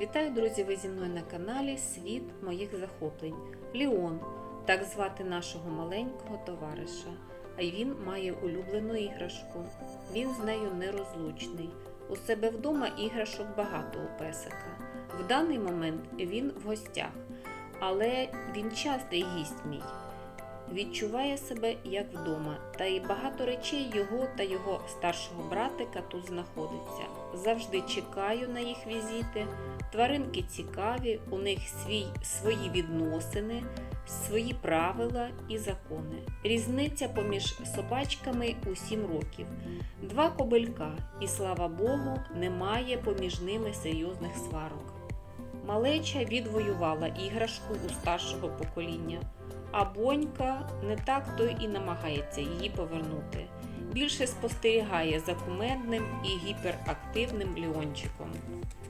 Вітаю, друзі! Ви зі мною на каналі Світ моїх захоплень. Ліон, так звати нашого маленького товариша. А й він має улюблену іграшку. Він з нею нерозлучний. У себе вдома іграшок багато у песика. В даний момент він в гостях, але він частий гість мій. Відчуває себе як вдома, та й багато речей його та його старшого братика тут знаходиться. Завжди чекаю на їх візити. Тваринки цікаві, у них свій, свої відносини, свої правила і закони. Різниця поміж собачками у 7 років. Два кобелька, і слава Богу, немає поміж ними серйозних сварок. Малеча відвоювала іграшку у старшого покоління, а бонька не так то і намагається її повернути. Більше спостерігає за кумедним і гіперактивним Ліончиком.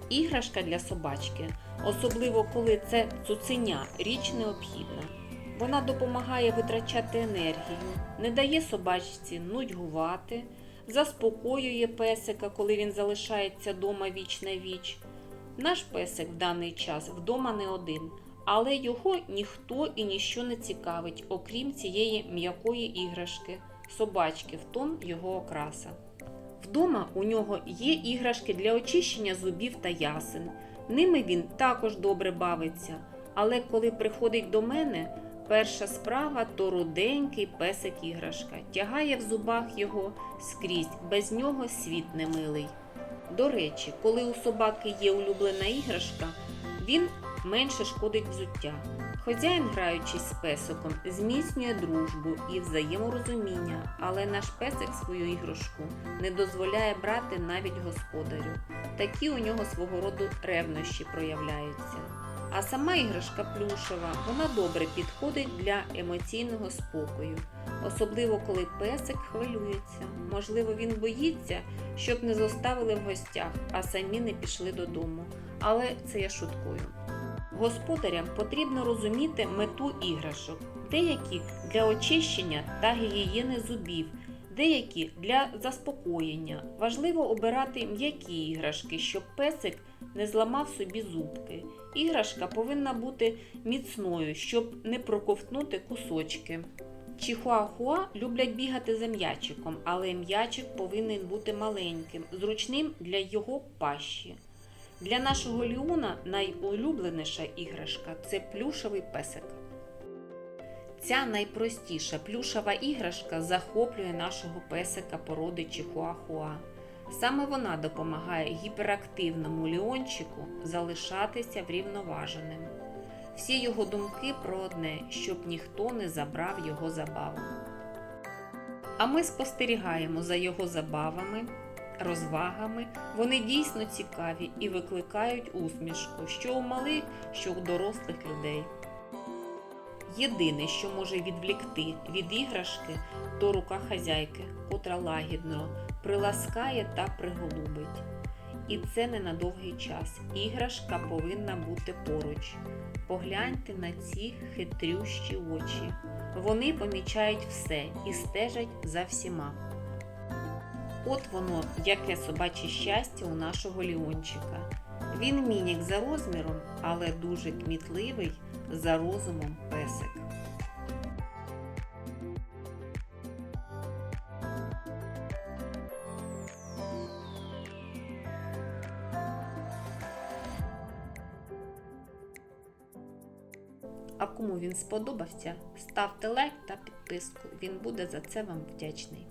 Іграшка для собачки, особливо коли це цуценя, річ необхідна. Вона допомагає витрачати енергію, не дає собачці нудьгувати, заспокоює песика, коли він залишається дома віч на віч. Наш песик в даний час вдома не один, але його ніхто і ніщо не цікавить, окрім цієї м'якої іграшки, собачки в тон його окраса. Вдома у нього є іграшки для очищення зубів та ясен. Ними він також добре бавиться. Але коли приходить до мене, перша справа то руденький песик іграшка. Тягає в зубах його скрізь, без нього світ немилий. До речі, коли у собаки є улюблена іграшка, він менше шкодить взуття. Хазяїн, граючись з песиком, зміцнює дружбу і взаєморозуміння, але наш песик свою іграшку не дозволяє брати навіть господарю. Такі у нього свого роду ревнощі проявляються. А сама іграшка плюшева, вона добре підходить для емоційного спокою, особливо коли песик хвилюється. Можливо, він боїться, щоб не зоставили в гостях, а самі не пішли додому. Але це я шуткую. Господарям потрібно розуміти мету іграшок, деякі для очищення та гігієни зубів, деякі для заспокоєння. Важливо обирати м'які іграшки, щоб песик не зламав собі зубки. Іграшка повинна бути міцною, щоб не проковтнути кусочки. Чихуахуа люблять бігати за м'ячиком, але м'ячик повинен бути маленьким, зручним для його пащі. Для нашого Ліона найулюбленіша іграшка це плюшевий песик. Ця найпростіша плюшева іграшка захоплює нашого песика породи Чихуахуа. Саме вона допомагає гіперактивному Ліончику залишатися врівноваженим. Всі його думки про одне, щоб ніхто не забрав його забаву. А ми спостерігаємо за його забавами, розвагами. Вони дійсно цікаві і викликають усмішку, що у малих, що у дорослих людей. Єдине, що може відвлікти від іграшки, то рука хазяйки, котра лагідно приласкає та приголубить. І це не на довгий час. Іграшка повинна бути поруч. Погляньте на ці хитрющі очі. Вони помічають все і стежать за всіма. От воно, яке собаче щастя у нашого Ліончика. Він мінік за розміром, але дуже кмітливий за розумом песик. А кому він сподобався, ставте лайк та підписку. Він буде за це вам вдячний.